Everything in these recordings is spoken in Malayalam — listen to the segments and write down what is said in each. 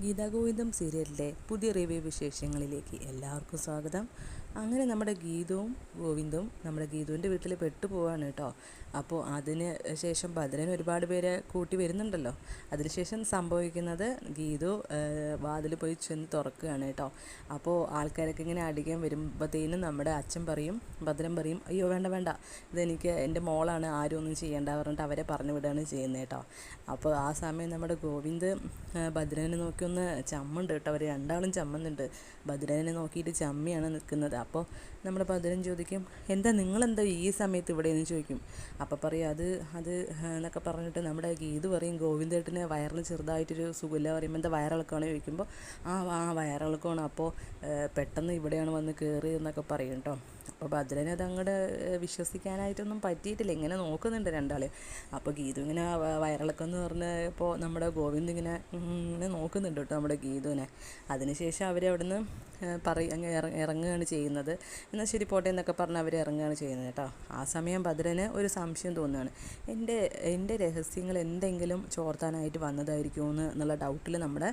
ഗീതാഗോവിന്ദം സീരിയലിലെ പുതിയ റിവ്യൂ വിശേഷങ്ങളിലേക്ക് എല്ലാവർക്കും സ്വാഗതം. അങ്ങനെ നമ്മുടെ ഗീതവും ഗോവിന്ദും നമ്മുടെ ഗീതുവിന്റെ വീട്ടിൽ പെട്ടുപോവാണ് കേട്ടോ. അപ്പോൾ അതിന് ശേഷം ഭദ്രൻ ഒരുപാട് പേരെ കൂട്ടി വരുന്നുണ്ടല്ലോ. അതിനുശേഷം സംഭവിക്കുന്നത് ഗീതു വാതിൽ പോയി ചെന്ന് തുറക്കുകയാണ് കേട്ടോ. അപ്പോൾ ആൾക്കാരൊക്കെ ഇങ്ങനെ അടിക്കാൻ വരുമ്പോഴത്തേനും നമ്മുടെ അച്ഛൻ പറയും ഭദ്രൻ പറയും അയ്യോ വേണ്ട വേണ്ട. ഇതെനിക്ക് എന്റെ മോളാണ് ആരും ഒന്നും ചെയ്യേണ്ട പറഞ്ഞിട്ട് അവരെ പറഞ്ഞു വിടുകയാണ് ചെയ്യുന്നത് കേട്ടോ. അപ്പോൾ ആ സമയം നമ്മുടെ ഗോവിന്ദ് ഭദ്രനെ നോക്കി ഒന്ന് ചമ്മുണ്ട് കേട്ടോ. അവർ രണ്ടാളും ചമ്മുന്നുണ്ട്. ഭദ്രനെ നോക്കിയിട്ട് ചമ്മിയാണ് നിൽക്കുന്നത്. അപ്പോൾ നമ്മൾ പതിനും ചോദിക്കും എന്താ നിങ്ങളെന്താ ഈ സമയത്ത് ഇവിടെ? എന്ന് ചോദിക്കും. അപ്പോൾ പറയും അത് അത് എന്നൊക്കെ പറഞ്ഞിട്ട് നമ്മുടെ ഗീത് പറയും ഗോവിന്ദേട്ടന് വയറിൽ ചെറുതായിട്ടൊരു സുഖമില്ല. പറയുമ്പോൾ എന്താ വയറിളക്കമാണ്? ചോദിക്കുമ്പോൾ ആ ആ വയറിളക്കമാണ്. അപ്പോൾ പെട്ടെന്ന് ഇവിടെയാണ് വന്ന് കയറി എന്നൊക്കെ പറയും കേട്ടോ. അപ്പോൾ ഭദ്രന് അത് അങ്ങോട്ട് വിശ്വസിക്കാനായിട്ടൊന്നും പറ്റിയിട്ടില്ല. ഇങ്ങനെ നോക്കുന്നുണ്ട് രണ്ടാൾ അപ്പോൾ ഗീതു ഇങ്ങനെ വയറിളക്കം എന്ന് പറഞ്ഞ് ഇപ്പോൾ നമ്മുടെ ഗോവിന്ദ് ഇങ്ങനെ ഇങ്ങനെ നോക്കുന്നുണ്ട് കേട്ടോ നമ്മുടെ ഗീതുവിനെ. അതിനുശേഷം അവരവിടുന്ന് പറയ ഇറങ്ങുകയാണ് ചെയ്യുന്നത്. എന്നാൽ ശരി പോട്ടെ എന്നൊക്കെ പറഞ്ഞ് അവർ ഇറങ്ങുകയാണ് ചെയ്യുന്നത് കേട്ടോ. ആ സമയം ഭദ്രന് ഒരു സംശയം തോന്നുകയാണ്. എന്റെ എന്റെ രഹസ്യങ്ങൾ എന്തെങ്കിലും ചോർത്താനായിട്ട് വന്നതായിരിക്കുമോ എന്നുള്ള ഡൗട്ടിൽ നമ്മുടെ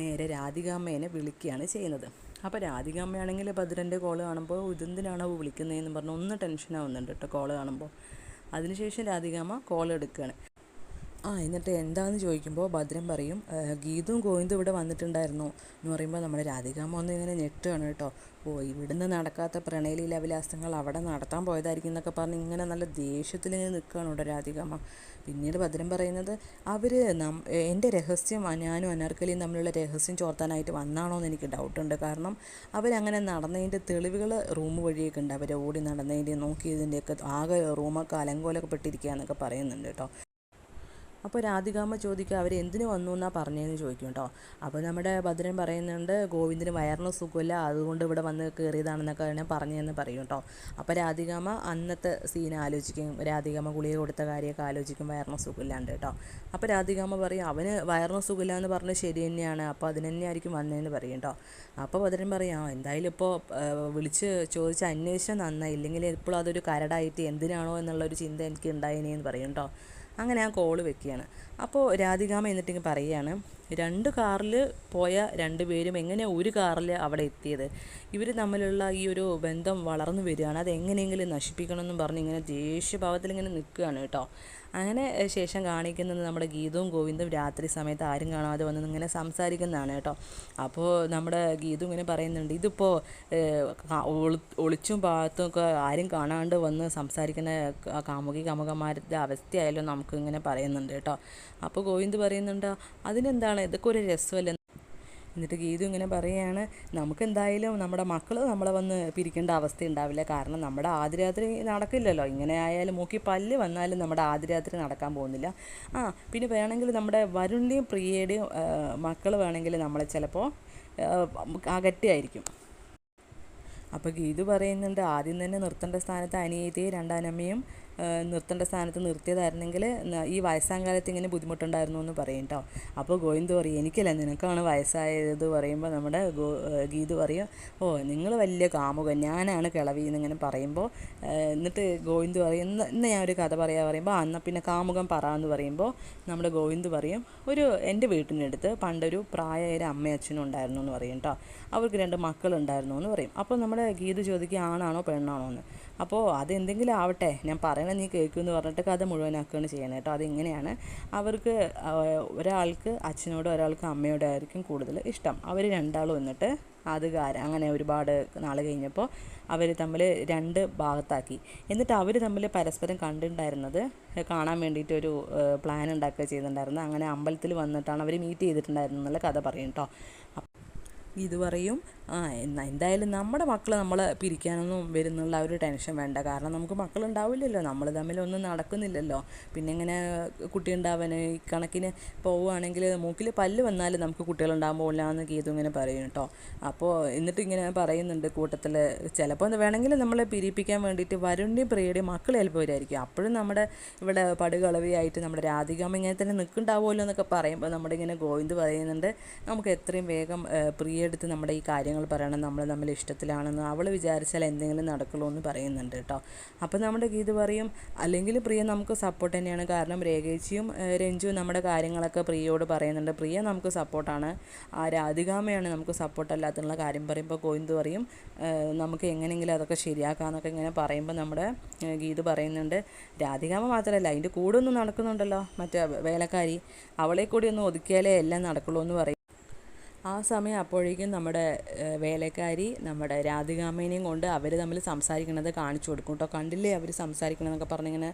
നേരെ രാധികാമ്മേനെ വിളിക്കുകയാണ് ചെയ്യുന്നത്. അപ്പോൾ രാധിക അമ്മയാണെങ്കിൽ ഭദ്രന്റെ കോൾ കാണുമ്പോൾ ഇതെന്തിനാണോ വിളിക്കുന്നതെന്ന് പറഞ്ഞ് ഒന്ന് ടെൻഷൻ ആവുന്നുണ്ട് കേട്ടോ കോൾ കാണുമ്പോൾ അതിനുശേഷം രാധികാമ്മ കോൾ എടുക്കുകയാണ് ആ എന്നിട്ട് എന്താന്ന് ചോദിക്കുമ്പോൾ ഭദ്രൻ പറയും ഗീതും ഗോവിന്ദും ഇവിടെ വന്നിട്ടുണ്ടായിരുന്നു. എന്ന് പറയുമ്പോൾ നമ്മുടെ രാധികാമ്മ ഒന്ന് ഇങ്ങനെ ഞെട്ടുകയാണ് കേട്ടോ. ഓ ഇവിടുന്ന് നടക്കാത്ത പ്രണയലീലാവിലാസങ്ങൾ അവിടെ നടത്താൻ പോയതായിരിക്കും എന്നൊക്കെ പറഞ്ഞ് ഇങ്ങനെ നല്ല ദേഷ്യത്തിൽ ഇങ്ങനെ നിൽക്കുകയാണ് കേട്ടോ രാധികാമ്മ. പിന്നീട് ഭദ്രൻ പറയുന്നത് അവർ നം എന്റെ രഹസ്യം ഞാനും അനാർക്കലിയും തമ്മിലുള്ള രഹസ്യം ചോർത്താനായിട്ട് വന്നാണോ എന്ന് എനിക്ക് ഡൗട്ടുണ്ട് കാരണം അവരങ്ങനെ നടന്നതിന്റെ തെളിവുകൾ റൂം വഴിയൊക്കെ ഉണ്ട്. അവർ ഓടി നടന്നതിന്റെ നോക്കിയതിന്റെയൊക്കെ ആകെ റൂമൊക്കെ അലങ്കോലൊക്കെ പെട്ടിരിക്കുക എന്നൊക്കെ പറയുന്നുണ്ട് കേട്ടോ. അപ്പോൾ രാധികാമ്മ ചോദിക്കുക അവർ എന്തിനു വന്നു എന്നാണ് പറഞ്ഞതെന്ന് ചോദിക്കും കേട്ടോ അപ്പോൾ നമ്മുടെ ഭദ്രൻ പറയുന്നുണ്ട് ഗോവിന്ദന് വയറിന് സുഖമില്ല അതുകൊണ്ട് ഇവിടെ വന്ന് കയറിയതാണെന്നൊക്കെ തന്നെ പറഞ്ഞതെന്ന് പറയും കേട്ടോ അപ്പോൾ രാധികാമ്മ അന്നത്തെ സീൻ ആലോചിക്കും രാധികാമ്മ ഗുളിക കൊടുത്ത കാര്യമൊക്കെ ആലോചിക്കും വയറിന് സുഖമില്ലാണ്ട് കേട്ടോ അപ്പോൾ രാധികാമ്മ പറയും അവന് വയറിന് സുഖമില്ല എന്ന് പറഞ്ഞ് ശരി തന്നെയാണ് അപ്പോൾ അതിന് തന്നെയായിരിക്കും വന്നതെന്ന് പറയും കേട്ടോ അപ്പോൾ ഭദ്രൻ പറയും ആ എന്തായാലും ഇപ്പോൾ വിളിച്ച് ചോദിച്ച് അന്വേഷിച്ചാൽ നന്നായി ഇല്ലെങ്കിൽ എപ്പോഴും അതൊരു കരടായിട്ട് എന്തിനാണോ എന്നുള്ളൊരു ചിന്ത എനിക്ക് ഉണ്ടായിനേന്ന് പറയും കേട്ടോ അങ്ങനെ ആ കോൾ വെക്കുകയാണ്. അപ്പോൾ രാധികാമ എന്നിട്ട് പറയുകയാണ് രണ്ട് കാറിൽ പോയ രണ്ട് പേരും എങ്ങനെ ഒരു കാറിൽ അവിടെ എത്തിയത്? ഇവർ തമ്മിലുള്ള ഈ ഒരു ബന്ധം വളർന്നു വരികയാണ്. അത് എങ്ങനെയെങ്കിലും നശിപ്പിക്കണമെന്നും പറഞ്ഞ് ഇങ്ങനെ ദേഷ്യഭാവത്തിൽ ഇങ്ങനെ നിൽക്കുകയാണ് കേട്ടോ. അങ്ങനെ ശേഷം കാണിക്കുന്നത് നമ്മുടെ ഗീതവും ഗോവിന്ദും രാത്രി സമയത്ത് ആരും കാണാതെ വന്ന് ഇങ്ങനെ സംസാരിക്കുന്നതാണ് കേട്ടോ. അപ്പോൾ നമ്മുടെ ഗീതു ഇങ്ങനെ പറയുന്നുണ്ട് ഇതിപ്പോൾ ഒളിച്ചും പാത്തും ഒക്കെ ആരും കാണാണ്ട് വന്ന് സംസാരിക്കുന്ന കാമുകി കാമുകന്മാരുടെ അവസ്ഥയായാലും നമുക്ക് ഇങ്ങനെ പറയുന്നുണ്ട് കേട്ടോ. അപ്പോൾ ഗോവിന്ദ് പറയുന്നുണ്ട് അതിനെന്താണ്? ഇതൊക്കെ ഒരു രസമല്ല? എന്നിട്ട് ഗീതു ഇങ്ങനെ പറയുകയാണ് നമുക്ക് എന്തായാലും നമ്മുടെ മക്കൾ നമ്മളെ വന്ന് പിരിക്കേണ്ട അവസ്ഥ ഉണ്ടാവില്ല. കാരണം നമ്മുടെ ആദ്യരാത്രി നടക്കില്ലല്ലോ. ഇങ്ങനെ ആയാലും മൂക്കി പല്ല് വന്നാലും നമ്മുടെ ആദ്യരാത്രി നടക്കാൻ പോകുന്നില്ല. ആ പിന്നെ വേണമെങ്കിൽ നമ്മുടെ വരുണിന്റെയും പ്രിയയുടെയും മക്കൾ വേണമെങ്കിൽ നമ്മളെ ചിലപ്പോൾ അകറ്റിയായിരിക്കും. അപ്പോൾ ഗീതു പറയുന്നുണ്ട് ആദ്യം തന്നെ നിർത്തേണ്ട സ്ഥാനത്ത് അനിയത്തിയും രണ്ടാനമ്മയും നിർത്തേണ്ട സ്ഥാനത്ത് നിർത്തിയതായിരുന്നെങ്കിൽ ഈ വയസ്സാം കാലത്ത് ഇങ്ങനെ ബുദ്ധിമുട്ടുണ്ടായിരുന്നു എന്ന് പറയും കേട്ടോ അപ്പോൾ ഗോവിന്ദ് പറയും എനിക്കല്ല നിനക്കാണ് വയസ്സായത് പറയുമ്പോൾ നമ്മുടെ ഗോ ഗീത് പറയും ഓ നിങ്ങൾ വലിയ കാമുകൻ ഞാനാണ് കിളവി എന്നിങ്ങനെ പറയുമ്പോൾ എന്നിട്ട് ഗോവിന്ദ് പറയും ഇന്ന് ഞാൻ ഒരു കഥ പറയാ പറയുമ്പോൾ അന്ന് പിന്നെ കാമുകൻ പറ എന്ന് പറയുമ്പോൾ നമ്മുടെ ഗോവിന്ദ് പറയും ഒരു എന്റെ വീട്ടിനടുത്ത് പണ്ടൊരു പ്രായമായ അമ്മയും അച്ഛനും ഉണ്ടായിരുന്നു എന്ന് പറയും കേട്ടോ അവർക്ക് രണ്ട് മക്കളുണ്ടായിരുന്നു എന്ന് പറയും. അപ്പോൾ നമ്മുടെ ഗീത് ചോദിക്കുക ആണാണോ പെണ്ണാണോ എന്ന്. അപ്പോൾ അതെന്തെങ്കിലും ആവട്ടെ ഞാൻ പറയണ നീ കേൾക്കുമെന്ന് പറഞ്ഞിട്ട് കഥ മുഴുവനാക്കുകയാണ് ചെയ്യുന്നത് കേട്ടോ. അതിങ്ങനെയാണ് അവർക്ക് ഒരാൾക്ക് അച്ഛനോടും ഒരാൾക്ക് അമ്മയോടും ആയിരിക്കും കൂടുതൽ ഇഷ്ടം. അവർ രണ്ടാളും എന്നിട്ട് അത് കാര്യം അങ്ങനെ ഒരുപാട് നാൾ കഴിഞ്ഞപ്പോൾ അവർ തമ്മിൽ രണ്ട് ഭാഗത്താക്കി. എന്നിട്ട് അവർ തമ്മിൽ പരസ്പരം കണ്ടിട്ടുണ്ടായിരുന്നത് കാണാൻ വേണ്ടിയിട്ട് ഒരു പ്ലാൻ ഉണ്ടാക്കുക ചെയ്തിട്ടുണ്ടായിരുന്നു. അങ്ങനെ അമ്പലത്തിൽ വന്നിട്ടാണ് അവർ മീറ്റ് ചെയ്തിട്ടുണ്ടായിരുന്നു എന്നുള്ള കഥ പറയും കേട്ടോ. ഇത് പറയും. ആ എന്നാൽ എന്തായാലും നമ്മുടെ മക്കൾ നമ്മൾ പിരിക്കാനൊന്നും വരുന്നുള്ള ഒരു ടെൻഷൻ വേണ്ട. കാരണം നമുക്ക് മക്കളുണ്ടാവില്ലല്ലോ. നമ്മൾ തമ്മിലൊന്നും നടക്കുന്നില്ലല്ലോ. പിന്നെ ഇങ്ങനെ കുട്ടി ഉണ്ടാവാൻ ഈ കണക്കിന് പോവുകയാണെങ്കിൽ മൂക്കിൽ പല്ല് വന്നാൽ നമുക്ക് കുട്ടികളുണ്ടാകുമ്പോൾ എന്ന് ഗീതു ഇങ്ങനെ പറയും കേട്ടോ. അപ്പോൾ എന്നിട്ട് ഇങ്ങനെ പറയുന്നുണ്ട് കൂട്ടത്തിൽ ചിലപ്പോൾ വേണമെങ്കിൽ നമ്മളെ പിരിപ്പിക്കാൻ വേണ്ടിയിട്ട് വരുണിന്റെയും പ്രിയയുടെയും മക്കൾ ചിലപ്പോൾ വരുമായിരിക്കും അപ്പോഴും നമ്മുടെ ഇവിടെ പടുകളവിയായിട്ട് നമ്മുടെ രാധികാമ്മ ഇങ്ങനെ തന്നെ നിൽക്കുന്നുണ്ടാവുമല്ലോ എന്നൊക്കെ പറയുമ്പോൾ നമ്മുടെ ഇങ്ങനെ ഗോവിന്ദ് പറയുന്നുണ്ട്. നമുക്ക് എത്രയും വേഗം പ്രിയ എടുത്ത് നമ്മുടെ ഈ കാര്യങ്ങൾ പറയണം നമ്മൾ തമ്മിൽ ഇഷ്ടത്തിലാണെന്ന് അവൾ വിചാരിച്ചാൽ എന്തെങ്കിലും നടക്കുള്ളൂ എന്ന് പറയുന്നുണ്ട് കേട്ടോ. അപ്പോൾ നമ്മുടെ ഗീത് പറയും അല്ലെങ്കിൽ പ്രിയ നമുക്ക് സപ്പോർട്ട് തന്നെയാണ്. കാരണം രേഖേച്ചിയും രഞ്ജുവും നമ്മുടെ കാര്യങ്ങളൊക്കെ പ്രിയയോട് പറയുന്നുണ്ട്. പ്രിയ നമുക്ക് സപ്പോർട്ടാണ് ആ രാധികാമയാണ് നമുക്ക് സപ്പോർട്ട് അല്ലാത്തുള്ള കാര്യം പറയുമ്പോൾ ഗോവിന്ദ് പറയും നമുക്ക് എങ്ങനെയെങ്കിലും അതൊക്കെ ശരിയാക്കാമെന്നൊക്കെ ഇങ്ങനെ പറയുമ്പോൾ നമ്മുടെ ഗീതു പറയുന്നുണ്ട്. രാധികാമ മാത്രമല്ല അതിന്റെ കൂടെ ഒന്നും നടക്കുന്നുണ്ടല്ലോ മറ്റേ വേലക്കാരി. അവളെ കൂടി ഒന്ന് ഒതുക്കിയാലേ എല്ലാം നടക്കുള്ളൂ എന്ന് പറയും. ആ സമയം അപ്പോഴേക്കും നമ്മുടെ വേലക്കാരി നമ്മുടെ രാധികാമ്മേനെയും കൊണ്ട് അവർ തമ്മിൽ സംസാരിക്കണത് കാണിച്ചു കൊടുക്കും കേട്ടോ കണ്ടില്ലേ അവർ സംസാരിക്കണമെന്നൊക്കെ പറഞ്ഞിങ്ങനെ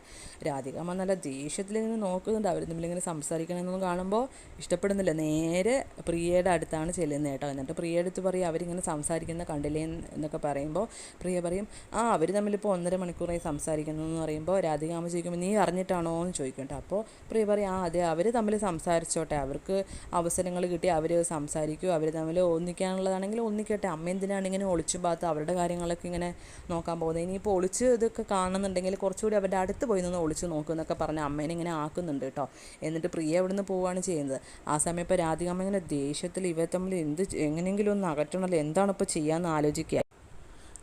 രാധികാമ നല്ല ദേഷ്യത്തിൽ ഇങ്ങനെ നോക്കുന്നുണ്ട്. അവർ തമ്മിലിങ്ങനെ സംസാരിക്കണമെന്നൊന്നും കാണുമ്പോൾ ഇഷ്ടപ്പെടുന്നില്ല. നേരെ പ്രിയയുടെ അടുത്താണ് ചെല്ലുന്നത് കേട്ടോ. എന്നിട്ട് പ്രിയ അടുത്ത് പറയും അവരിങ്ങനെ സംസാരിക്കുന്ന കണ്ടില്ലേ? എന്നൊക്കെ പറയുമ്പോൾ പ്രിയ പറയും ആ അവർ തമ്മിലിപ്പോൾ ഒന്നര മണിക്കൂറായി സംസാരിക്കുന്നു എന്ന് പറയുമ്പോൾ രാധികാമ ചോദിക്കുമ്പോൾ നീ അറിഞ്ഞിട്ടാണോ? എന്ന് ചോദിക്കും കേട്ടോ. അപ്പോൾ പ്രിയ പറയും ആ അതെ അവർ തമ്മിൽ സംസാരിച്ചോട്ടെ. അവർക്ക് അവസരങ്ങൾ കിട്ടി അവർ സംസാരിക്കും. അവർ തമ്മിൽ ഒന്നിക്കാനുള്ളതാണെങ്കിൽ ഒന്നിക്കട്ടെ. അമ്മ എന്തിനാണ് ഇങ്ങനെ ഒളിച്ചു ഭാഗത്ത് അവരുടെ കാര്യങ്ങളൊക്കെ ഇങ്ങനെ നോക്കാൻ പോകുന്നത്? ഇനിയിപ്പോൾ ഒളിച്ച് ഇതൊക്കെ കാണുന്നുണ്ടെങ്കിൽ കുറച്ചുകൂടി അവരുടെ അടുത്ത് പോയി നിന്ന് ഒളിച്ച് നോക്കും എന്നൊക്കെ പറഞ്ഞ് അമ്മേനെ ഇങ്ങനെ ആക്കുന്നുണ്ട് കേട്ടോ. എന്നിട്ട് പ്രിയ ഇവിടുന്ന് പോവുകയാണ് ചെയ്യുന്നത്? ആ സമയം ഇപ്പോൾ രാധികമ്മ ഇങ്ങനെ ദേഷ്യത്തിൽ ഇവർ തമ്മിൽ എന്ത് എങ്ങനെയെങ്കിലും ഒന്ന് അകറ്റണമല്ലോ എന്താണ് ഇപ്പോൾ ചെയ്യാമെന്ന് ആലോചിക്കുക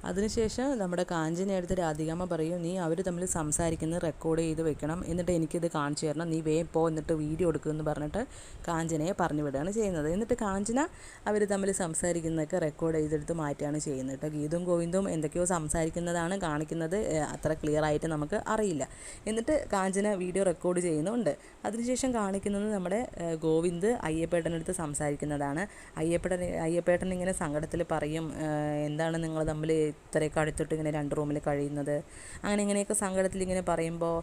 അതിനുശേഷം നമ്മുടെ കാഞ്ചിനെ അടുത്ത് രാധികാമ്മ പറയും നീ അവർ തമ്മിൽ സംസാരിക്കുന്നത് റെക്കോർഡ് ചെയ്ത് വെക്കണം. എന്നിട്ട് എനിക്കിത് കാണിച്ചു തരണം. നീ വേ പോ എന്നിട്ട് വീഡിയോ എടുക്കുമെന്ന് പറഞ്ഞിട്ട് കാഞ്ചനയെ പറഞ്ഞു വിടുകയാണ് ചെയ്യുന്നത്. എന്നിട്ട് കാഞ്ചന അവർ തമ്മിൽ സംസാരിക്കുന്നതൊക്കെ റെക്കോർഡ് ചെയ്തെടുത്ത് മാറ്റുകയാണ് ചെയ്യുന്നത് കേട്ടോ. ഗീതും ഗോവിന്ദും എന്തൊക്കെയോ സംസാരിക്കുന്നതാണ് കാണിക്കുന്നത്. അത്ര ക്ലിയർ ആയിട്ട് നമുക്ക് അറിയില്ല. എന്നിട്ട് കാഞ്ചന വീഡിയോ റെക്കോർഡ് ചെയ്യുന്നുണ്ട്. അതിനുശേഷം കാണിക്കുന്നത് നമ്മുടെ ഗോവിന്ദ് അയ്യപ്പേട്ടനടുത്ത് സംസാരിക്കുന്നതാണ്. അയ്യപ്പേട്ടൻ അയ്യപ്പേട്ടൻ ഇങ്ങനെ സങ്കടത്തിൽ പറയും എന്താണ് നിങ്ങൾ തമ്മിൽ ഇത്രയൊക്കെ അടുത്തിട്ട് ഇങ്ങനെ രണ്ട് റൂമിൽ കഴിയുന്നത്. അങ്ങനെ ഇങ്ങനെയൊക്കെ സങ്കടത്തിൽ ഇങ്ങനെ പറയുമ്പോൾ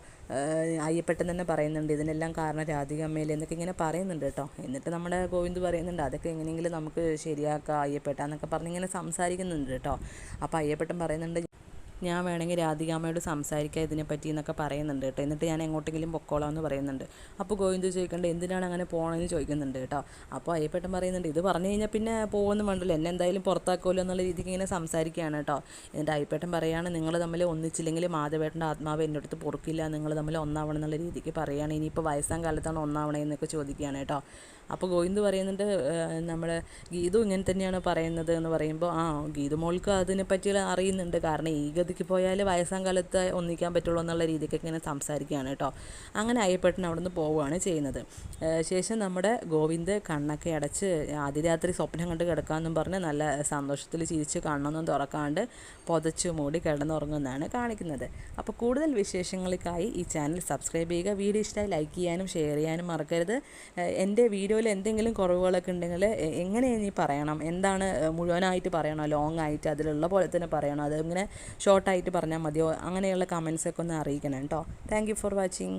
അയ്യപ്പെട്ടെന്ന് തന്നെ പറയുന്നുണ്ട് ഇതിനെല്ലാം കാരണം രാധിക അമ്മയിലെ എന്നൊക്കെ ഇങ്ങനെ പറയുന്നുണ്ട് കേട്ടോ. എന്നിട്ട് നമ്മുടെ ഗോവിന്ദ് പറയുന്നുണ്ട് അതൊക്കെ എങ്ങനെയെങ്കിലും നമുക്ക് ശരിയാക്കാം അയ്യപ്പെട്ട എന്നൊക്കെ പറഞ്ഞ് ഇങ്ങനെ സംസാരിക്കുന്നുണ്ട് കേട്ടോ. അപ്പോൾ അയ്യപ്പെട്ടൻ പറയുന്നുണ്ട് ഞാൻ വേണമെങ്കിൽ രാധികാമ്മയോട് സംസാരിക്കുക ഇതിനെപ്പറ്റി എന്നൊക്കെ പറയുന്നുണ്ട് കേട്ടോ. എന്നിട്ട് ഞാൻ എങ്ങോട്ടെങ്കിലും പൊക്കോളാം എന്ന് പറയുന്നുണ്ട്. അപ്പോൾ ഗോവിന്ദ് ചോദിക്കേണ്ടത് എന്തിനാണ് അങ്ങനെ പോകണമെന്ന് ചോദിക്കുന്നുണ്ട് കേട്ടോ. അപ്പോൾ അയ്യപ്പേട്ടൻ പറയുന്നുണ്ട് ഇത് പറഞ്ഞു കഴിഞ്ഞാൽ പിന്നെ പോകുന്നു വേണ്ടല്ലോ. എന്നെ എന്തായാലും പുറത്താക്കുമല്ലോ എന്നുള്ള രീതിക്ക് ഇങ്ങനെ സംസാരിക്കുകയാണ് കേട്ടോ. എന്നിട്ട് അയ്യപ്പേട്ടൻ പറയുകയാണ് നിങ്ങൾ തമ്മിൽ ഒന്നിച്ചില്ലെങ്കിൽ മാധവേട്ടന്റെ ആത്മാവ് എന്റെ അടുത്ത് പൊറുക്കില്ല. നിങ്ങൾ തമ്മിൽ ഒന്നാവണം എന്നുള്ള രീതിക്ക് പറയുകയാണ് ഇനിയിപ്പോൾ വയസ്സാം കാലത്താണ് ഒന്നാവണേ എന്നൊക്കെ ചോദിക്കുകയാണ് കേട്ടോ. അപ്പോൾ ഗോവിന്ദ് പറയുന്നുണ്ട് നമ്മൾ ഗീതു ഇങ്ങനെ തന്നെയാണ് പറയുന്നത് എന്ന് പറയുമ്പോൾ ആ ഗീതു മോൾക്ക് അതിനെപ്പറ്റി അറിയുന്നുണ്ട്. കാരണം ഈ ഗതിക്ക് പോയാൽ വയസ്സാം കാലത്ത് ഒന്നിക്കാൻ പറ്റുള്ളൂ എന്നുള്ള രീതിക്ക് ഇങ്ങനെ സംസാരിക്കുകയാണ് കേട്ടോ. അങ്ങനെ അയ്യപ്പേട്ടൻ അവിടെ നിന്ന് പോവുകയാണ് ചെയ്യുന്നത്. ശേഷം നമ്മുടെ ഗോവിന്ദ് കണ്ണൊക്കെ അടച്ച് അതിരാത്രി സ്വപ്നം കണ്ട് കിടക്കാമെന്നും പറഞ്ഞ് നല്ല സന്തോഷത്തിൽ ചിരിച്ച് കണ്ണൊന്നും തുറക്കാണ്ട് പുതച്ചു മൂടി കിടന്നുറങ്ങുന്നതാണ് കാണിക്കുന്നത്. അപ്പോൾ കൂടുതൽ വിശേഷങ്ങൾക്കായി ഈ ചാനൽ സബ്സ്ക്രൈബ് ചെയ്യുക. വീഡിയോ ഇഷ്ടമായി ലൈക്ക് ചെയ്യാനും ഷെയർ ചെയ്യാനും മറക്കരുത്. എന്റെ എന്റെ വീഡിയോയിൽ എന്തെങ്കിലും കുറവുകളൊക്കെ ഉണ്ടെങ്കിൽ എങ്ങനെ ഇനി പറയണം? എന്താണ് മുഴുവനായിട്ട് പറയണോ? ലോങ് ആയിട്ട് അതിലുള്ള പോലെ തന്നെ പറയണോ? അത് ഇങ്ങനെ ഷോർട്ടായിട്ട് പറഞ്ഞാൽ മതിയോ? അങ്ങനെയുള്ള കമൻസൊക്കെ ഒന്ന് അറിയിക്കണം കേട്ടോ താങ്ക് ഫോർ വാച്ചിങ്